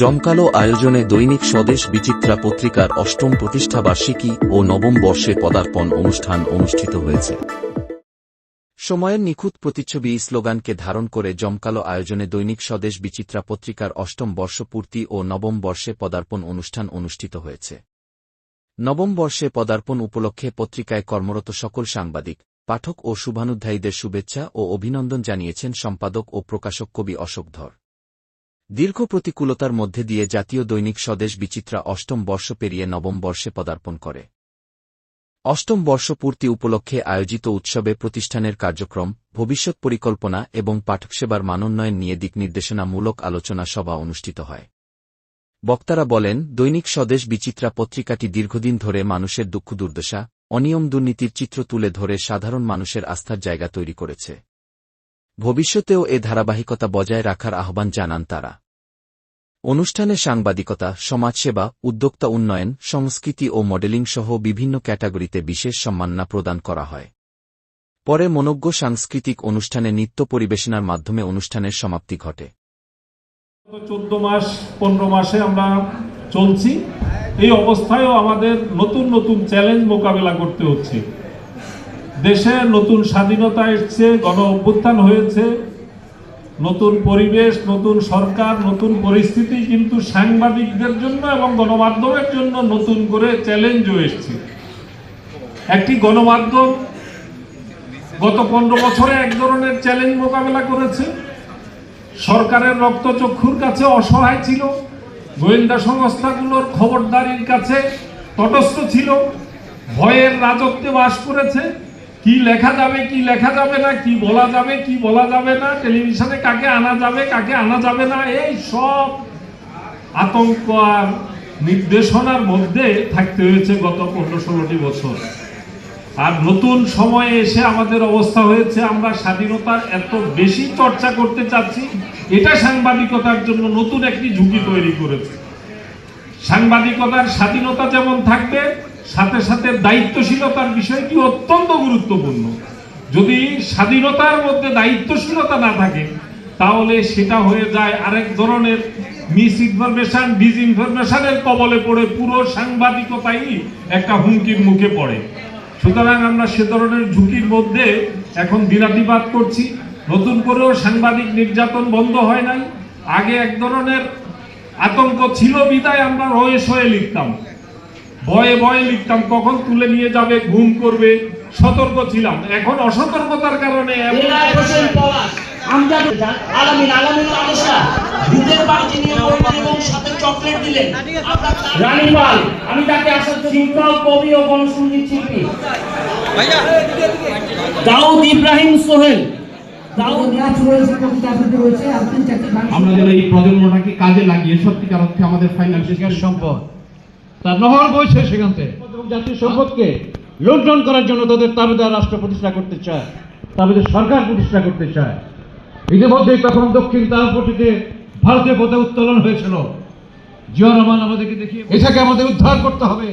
জমকালো আয়োজনে দৈনিক স্বদেশ বিচিত্রা পত্রিকার অষ্টম প্রতিষ্ঠাবার্ষিকী ও নবম বর্ষে পদার্পণ অনুষ্ঠান অনুষ্ঠিত হয়েছে। সময়ের নিখুঁত প্রতিচ্ছবি স্লোগানকে ধারণ করে জমকালো আয়োজনে দৈনিক স্বদেশ বিচিত্রা পত্রিকার অষ্টম বর্ষপূর্তি ও নবম বর্ষে পদার্পণ অনুষ্ঠান অনুষ্ঠিত হয়েছে। নবম বর্ষে পদার্পণ উপলক্ষে পত্রিকায় কর্মরত সকল সাংবাদিক, পাঠক ও শুভানুধ্যায়ীদের শুভেচ্ছা ও অভিনন্দন জানিয়েছেন সম্পাদক ও প্রকাশক কবি অশোক ধর। দীর্ঘ প্রতিকূলতার মধ্যে দিয়ে জাতীয় দৈনিক স্বদেশ বিচিত্রা অষ্টম বর্ষ পেরিয়ে নবম বর্ষে পদার্পণ করে। অষ্টম বর্ষ পূর্তি উপলক্ষে আয়োজিত উৎসবে প্রতিষ্ঠানের কার্যক্রম, ভবিষ্যৎ পরিকল্পনা এবং পাঠকসেবার মানোন্নয়ন নিয়ে দিক নির্দেশনামূলক আলোচনা সভা অনুষ্ঠিত হয়। বক্তারা বলেন, দৈনিক স্বদেশ বিচিত্রা পত্রিকাটি দীর্ঘদিন ধরে মানুষের দুঃখ দুর্দশা, অনিয়ম দুর্নীতির চিত্র তুলে ধরে সাধারণ মানুষের আস্থার জায়গা তৈরি করেছে। ভবিষ্যতেও এ ধারাবাহিকতা বজায় রাখার আহ্বান জানান তারা। অনুষ্ঠানে সাংবাদিকতা, সমাজসেবা, উদ্যোক্তা উন্নয়ন, সংস্কৃতি ও মডেলিং সহ বিভিন্ন ক্যাটাগরিতে বিশেষ সম্মাননা প্রদান করা হয়। পরে মনজ্ঞ সাংস্কৃতিক অনুষ্ঠানে নৃত্য পরিবেশনার মাধ্যমে অনুষ্ঠানের সমাপ্তি ঘটে। চোদ্দ মাস, পনেরো মাসে আমরা চলছি। এই অবস্থায়ও আমাদের নতুন নতুন চ্যালেঞ্জ মোকাবেলা করতে হচ্ছে। দেশে নতুন স্বাধীনতা এসছে গণ অভ্যুত্থান হয়েছে নতুন পরিবেশ, নতুন সরকার, নতুন পরিস্থিতি কিন্তু সাংবাদিকদের জন্য এবং গণমাধ্যমের জন্য নতুন করে চ্যালেঞ্জও এসছে। একটি গণমাধ্যম গত পনেরো বছরে এক ধরনের চ্যালেঞ্জ মোকাবেলা করেছে। সরকারের রক্তচক্ষুর কাছে অসহায় ছিল, গোয়েন্দা সংস্থাগুলোর খবরদারির কাছে তটস্থ ছিল, ভয়ের রাজত্বে বাস করেছে কি লেখা যাবে, কি লেখা যাবে না, কি বলা যাবে, কি বলা যাবে না টেলিভিশনে কাকে আনা যাবে, কাকে আনা যাবে না, এই সব আতঙ্ক আর নির্দেশনার মধ্যে থাকতে হয়েছে গত পনেরো ষোলোটি বছর। আর নতুন সময়ে এসে আমাদের অবস্থা হয়েছে, আমরা স্বাধীনতার এত বেশি চর্চা করতে চাচ্ছি, এটা সাংবাদিকতার জন্য নতুন একটি ঝুঁকি তৈরি করেছে। সাংবাদিকতার স্বাধীনতা যেমন থাকবে সাথে সাথে দায়িত্বশীলতার বিষয়টি অত্যন্ত গুরুত্বপূর্ণ। যদি স্বাধীনতার মধ্যে দায়িত্বশীলতা না থাকে, তাহলে সেটা হয়ে যায় আরেক ধরনের মিস ইনফরমেশন ডিস ইনফরমেশনের কবলে পড়ে পুরো সাংবাদিকতাই একটা হুমকির মুখে পড়ে। সুতরাং আমরা সে ধরনের ঝুঁকির মধ্যে এখন বিরাতিপাত করছি। নতুন করেও সাংবাদিক নির্যাতন বন্ধ হয় নাই। আগে এক ধরনের আতঙ্ক ছিল বিদায়, আমরা রয়ে সয়ে লিখতাম। ভয়ে ভয়ে লিখতাম কখন তুলে নিয়ে যাবে ঘুম করবে সতর্ক ছিলাম। এখন অসতর্কতার কারণে আমি তাকে কবি ও গণসঙ্গীত শিল্পী। দাউদ ইব্রাহিম সোহেল। আমরা যেন এই প্রজন্মটাকে কাজে লাগিয়ে সত্যিকার অর্থে আমাদের ফাইন্যান্সিয়াল সম্পদ। তার নহর বইছে সেখান থেকে জাতীয় সম্পদকে লুণ্ঠন করার জন্য তাদের তাবেদার রাষ্ট্র প্রতিষ্ঠা করতে চায়। তাবেদের সরকার প্রতিষ্ঠা করতে চায়। ইতিমধ্যেই তখন দক্ষিণ তালপট্টিতে ভারতীয় পথে উত্তোলন হয়েছিল। জিয়া রহমান আমাদেরকে দেখিয়ে এটাকে আমাদের উদ্ধার করতে হবে।